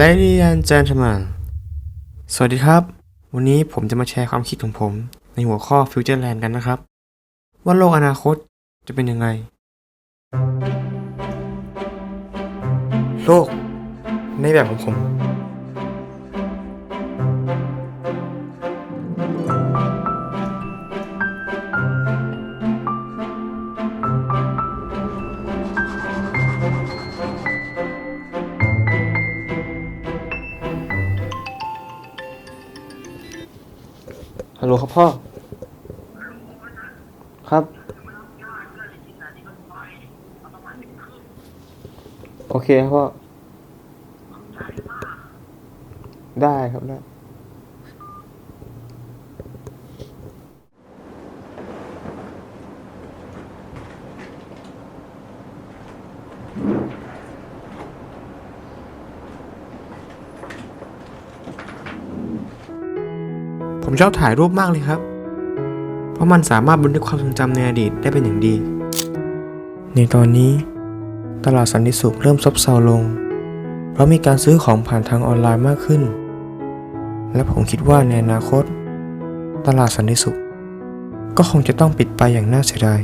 Ladies and gentlemen สวัสดีครับ วันนี้ผมจะมาแชร์ความคิดของผม ในหัวข้อ Futureland กันนะครับ ว่าโลกอนาคตจะเป็นยังไง โลกในแบบของผม ลครับพ่อ ครับ โอเคครับพ่อ ได้ครับได้ ผมชอบถ่ายรูปมากเลยครับ เพราะมันสามารถบันทึกความทรงจำในอดีตได้เป็นอย่างดี ในตอนนี้ ตลาดสันติสุขเริ่มซบเซาลง เพราะมีการซื้อของผ่านทางออนไลน์มากขึ้น และผมคิดว่าในอนาคต ตลาดสันติสุข ก็คงจะต้องปิดไปอย่างน่าเสียดาย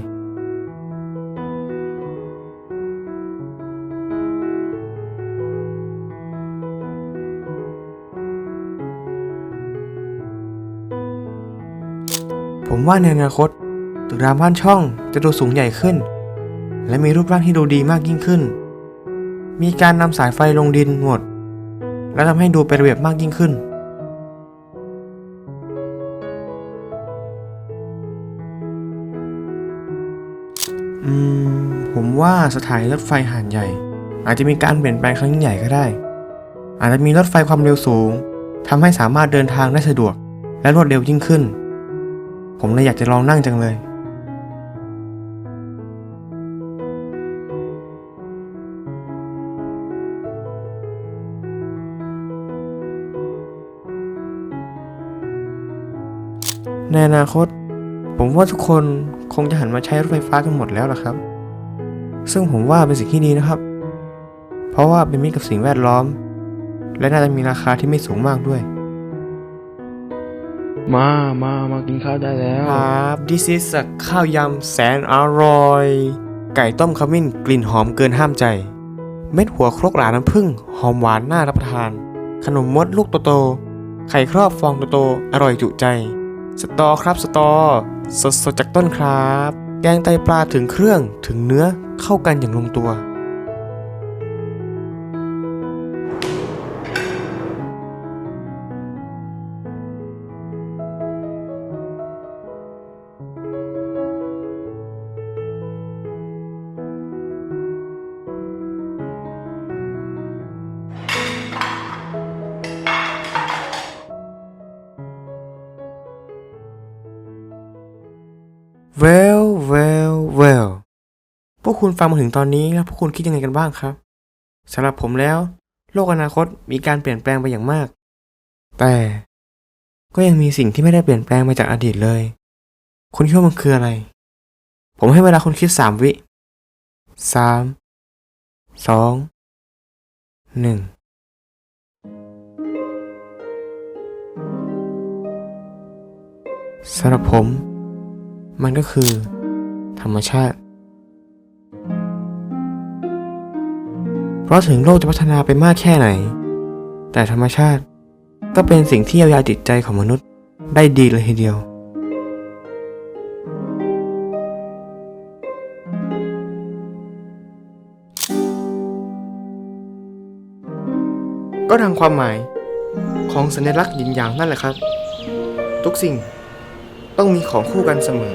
ผมว่าในอนาคตตึกรามบ้านช่องจะดูสูงใหญ่ขึ้น และมีรูปร่างที่ดูดีมากยิ่งขึ้น มีการนำสายไฟลงดินหมด และทำให้ดูเป็นระเบียบมากยิ่งขึ้น อืม ผมว่าสถานีรถไฟหาดใหญ่ อาจจะมีการเปลี่ยนแปลงครั้งยิ่งใหญ่ก็ได้ อาจจะมีรถไฟความเร็วสูงทำให้สามารถเดินทางได้สะดวกและรวดเร็วยิ่งขึ้น ผมเลยอยากจะลองนั่งจังเลย ในอนาคต ผมว่าทุกคนคงจะหันมาใช้รถไฟฟ้ากันหมดแล้วล่ะครับ ซึ่งผมว่าเป็นสิ่งที่ดีนะครับ เพราะว่าเป็นมิตรกับสิ่งแวดล้อม และน่าจะมีราคาที่ไม่สูงมากด้วย มามามากินข้าวได้แล้ว ครับ this is a ข้าวยำแสนอร่อย ไก่ต้มขมิ้นกลิ่นหอมเกินห้ามใจ เม็ดหัวครกหลาน้ำผึ้งหอมหวานน่ารับประทาน ขนมมดลูกโตๆไข่ครอบฟองโตๆอร่อยจุใจ สตอครับสตอ สดสดๆจากต้นครับ แกงไตปลาถึงเครื่องถึงเนื้อเข้ากันอย่างลงตัว well well well พวกคุณฟังมาถึงตอนนี้แล้วพวกคุณคิดยังไงกันบ้างครับสำหรับผมแล้ว โลกอนาคตมีการเปลี่ยนแปลงไปอย่างมาก แต่ก็ยังมีสิ่งที่ไม่ได้เปลี่ยนแปลงมาจากอดีตเลย คุณคิดว่ามันคืออะไร ผมให้เวลาคุณคิดสามวิสามสองหนึ่งสำหรับผม มันก็คือ ธรรมชาติ เพราะถึงโลกจะพัฒนาไปมากแค่ไหน แต่ธรรมชาติก็เป็นสิ่งที่เยียวยาจิตใจของมนุษย์ได้ดีเลยทีเดียว ก็ทางความหมายของสัญลักษณ์หยินหยางนั่นแหละครับ ทุกสิ่งต้องมีของคู่กันเสมอ